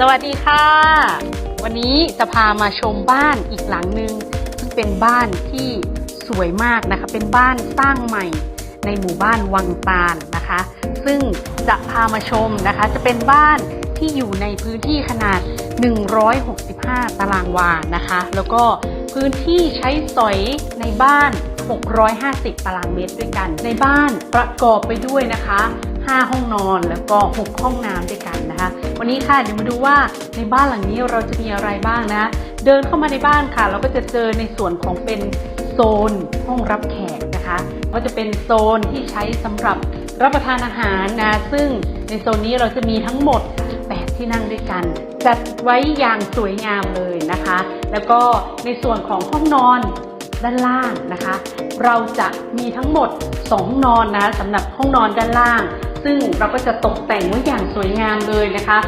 สวัสดีค่ะ วันนี้จะพามาชมบ้านอีกหลังหนึ่งซึ่งเป็นบ้านที่สวยมากนะคะ เป็นบ้านสร้างใหม่ในหมู่บ้านวังตาลนะคะ ซึ่งจะพามาชมนะคะ จะเป็นบ้านที่อยู่ในพื้นที่ขนาด 165 ตารางวานะคะ แล้วก็พื้นที่ใช้สอยในบ้าน 650 ตารางเมตรด้วยกัน ในบ้านประกอบไปด้วยนะคะ 5 ห้องนอนแล้วก็ 6 ห้องน้ำด้วยกันนะคะ วันนี้ค่ะเดี๋ยวมาดูว่าในบ้านหลังนี้เราจะมีอะไรบ้างนะ เดินเข้ามาในบ้านค่ะ เราก็จะเจอในส่วนของเป็นโซนห้องรับแขกนะคะก็จะเป็นโซนที่ใช้สำหรับรับประทานอาหารนะ ซึ่งในโซนนี้เราจะมีทั้งหมด 8 ที่นั่งด้วยกัน จัดไว้อย่างสวยงามเลยนะคะ แล้วก็ในส่วนของห้องนอนด้านล่างนะคะ เราจะมีทั้งหมด 2 นอนนะสำหรับห้องนอนด้านล่าง ซึ่งเราก็จะตกแต่งไว้อย่างสวยงามเลยนะคะ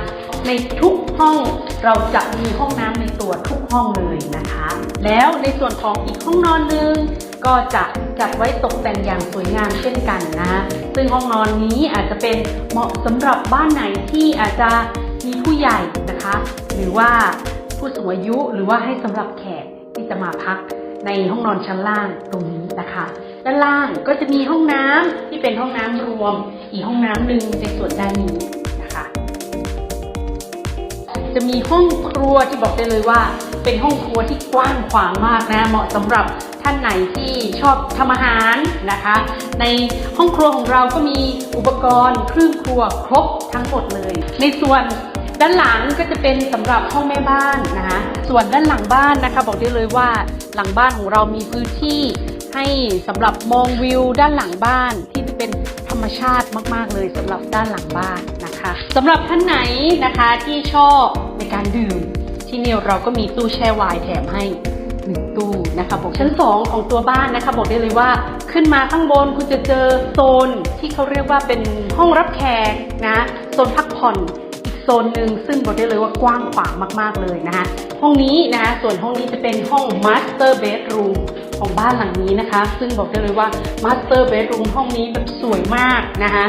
ในทุกห้องเราจะมีห้องน้ำในตัวทุกห้องเลยนะคะ แล้วในส่วนของอีกห้องนอนหนึ่งก็จะจัดไว้ตกแต่งอย่างสวยงามเช่นกันนะ ซึ่งห้องนอนนี้อาจจะเป็นเหมาะสำหรับบ้านไหนที่อาจจะมีผู้ใหญ่นะคะ หรือว่าผู้สูงอายุหรือว่าให้สำหรับแขกที่จะมาพักในห้องนอนชั้นล่างตรงนี้นะคะ ด้านล่างก็จะมีห้องน้ำที่เป็นห้องน้ำรวม อีกห้องน้ำหนึ่งในส่วนด้านนี้นะคะ จะมีห้องครัวที่บอกได้เลยว่า เป็นห้องครัวที่กว้างขวางมากนะ เหมาะสำหรับท่านไหนที่ชอบทำอาหารนะคะ ในห้องครัวของเราก็มีอุปกรณ์เครื่องครัวครบทั้งหมดเลย ในส่วนด้านหลังก็จะเป็นสำหรับห้องแม่บ้านนะคะส่วนด้านหลังบ้านนะคะ บอกได้เลยว่าหลังบ้านของเรามีพื้นที่ ให้สำหรับมองวิวด้านหลังบ้านที่จะเป็นธรรมชาติมาก ๆ เลยสำหรับด้านหลังบ้านนะคะสำหรับท่านไหนนะคะที่ชอบในการดื่ม ที่นี่เราก็มีตู้แช่ไวน์แถมให้หนึ่งตู้นะคะบอกชั้น 2 ของตัวบ้านนะคะ บอกได้เลยว่าขึ้นมาข้างบนคุณจะเจอโซนที่เขาเรียกว่าเป็นห้องรับแขกนะโซนพักผ่อนอีกโซนหนึ่งซึ่งบอกได้เลยว่ากว้างขวางมากๆเลยนะคะห้องนี้นะคะส่วนห้องนี้จะเป็นห้อง Master Bedroom ของบ้านหลังนี้นะคะ ซึ่งบอกได้เลยว่า Master Bedroom ห้องนี้แบบสวยมากนะคะ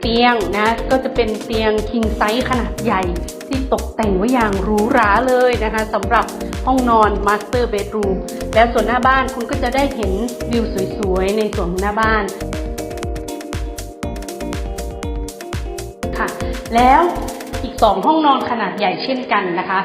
เตียงนะก็จะเป็นเตียง king size ขนาดใหญ่ที่ตกแต่งไว้อย่างหรูหราเลยนะคะสำหรับห้องนอน master bedroom แล้วส่วนหน้าบ้านคุณก็จะได้เห็นวิวสวยๆ ในส่วนหน้าบ้านค่ะ แล้วอีก 2 ห้องนอนขนาดใหญ่เช่นกันนะคะ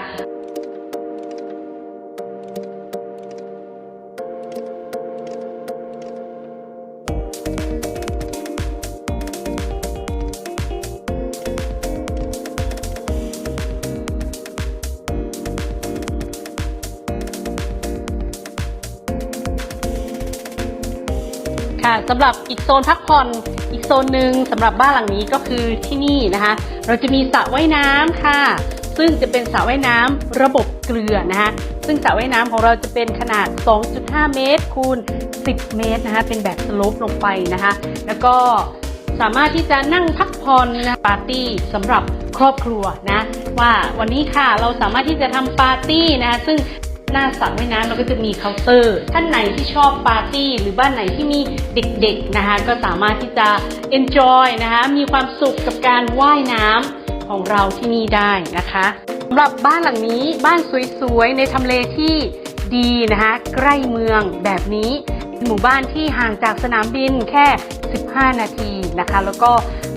ค่ะสำหรับอีกโซนพักผ่อนอีกโซนหนึ่งสำหรับบ้านหลังนี้ก็คือที่นี่นะคะ เราจะมีสระว่ายน้ำค่ะ ซึ่งจะเป็นสระว่ายน้ำระบบเกลือนะคะซึ่งสระว่ายน้ำของเราจะเป็นขนาด 2.5 เมตรคูณ 10 เมตรนะคะเป็นแบบสโลปลงไปนะคะ แล้วก็สามารถที่จะนั่งพักผ่อนนะปาร์ตี้สำหรับครอบครัวนะ ว่าวันนี้ค่ะเราสามารถที่จะทำปาร์ตี้นะคะซึ่ง หน้าสระว่ายน้ำเราก็จะมีเคาน์เตอร์ ท่านไหนที่ชอบปาร์ตี้หรือบ้านไหนที่มีเด็กๆนะคะก็สามารถที่จะ enjoy นะคะมีความสุขกับการว่ายน้ำของเราที่นี่ได้นะคะสำหรับบ้านหลังนี้บ้านสวยๆในทำเลที่ดีนะคะใกล้เมืองแบบนี้หมู่บ้านที่ห่างจากสนามบินแค่ 15 นาทีนะคะ แล้วก็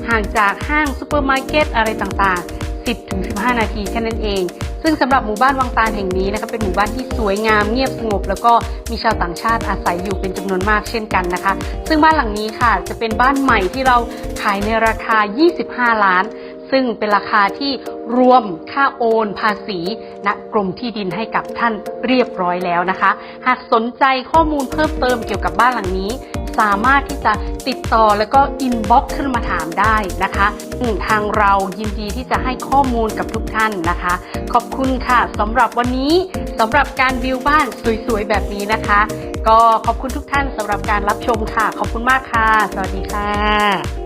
ห่างจากห้างซูเปอร์มาร์เก็ตอะไรต่างๆ 10ถึง15 นาทีแค่นั้นเอง ซึ่งสำหรับหมู่บ้านวังตาลแห่งนี้นะคะเป็นหมู่บ้านที่สวยงามเงียบสงบ แล้วก็มีชาวต่างชาติอาศัยอยู่เป็นจำนวนมากเช่นกันนะคะ ซึ่งบ้านหลังนี้ค่ะจะเป็นบ้านใหม่ที่เราขายในราคา 25 ล้าน ซึ่งเป็นราคาที่รวมค่าโอนภาษีณกรมที่ดินให้กับท่านเรียบร้อยแล้วนะคะ หากสนใจข้อมูลเพิ่มเติมเกี่ยวกับบ้านหลังนี้ สามารถที่จะติดต่อแล้วก็อินบ็อกซ์ขึ้นมาถามได้นะคะทางเรายินดีที่จะให้ข้อมูลกับทุกท่านนะคะ ขอบคุณค่ะสำหรับวันนี้สำหรับการวิวบ้านสวยๆแบบนี้นะคะ ก็ขอบคุณทุกท่านสำหรับการรับชมค่ะ ขอบคุณมากค่ะ สวัสดีค่ะ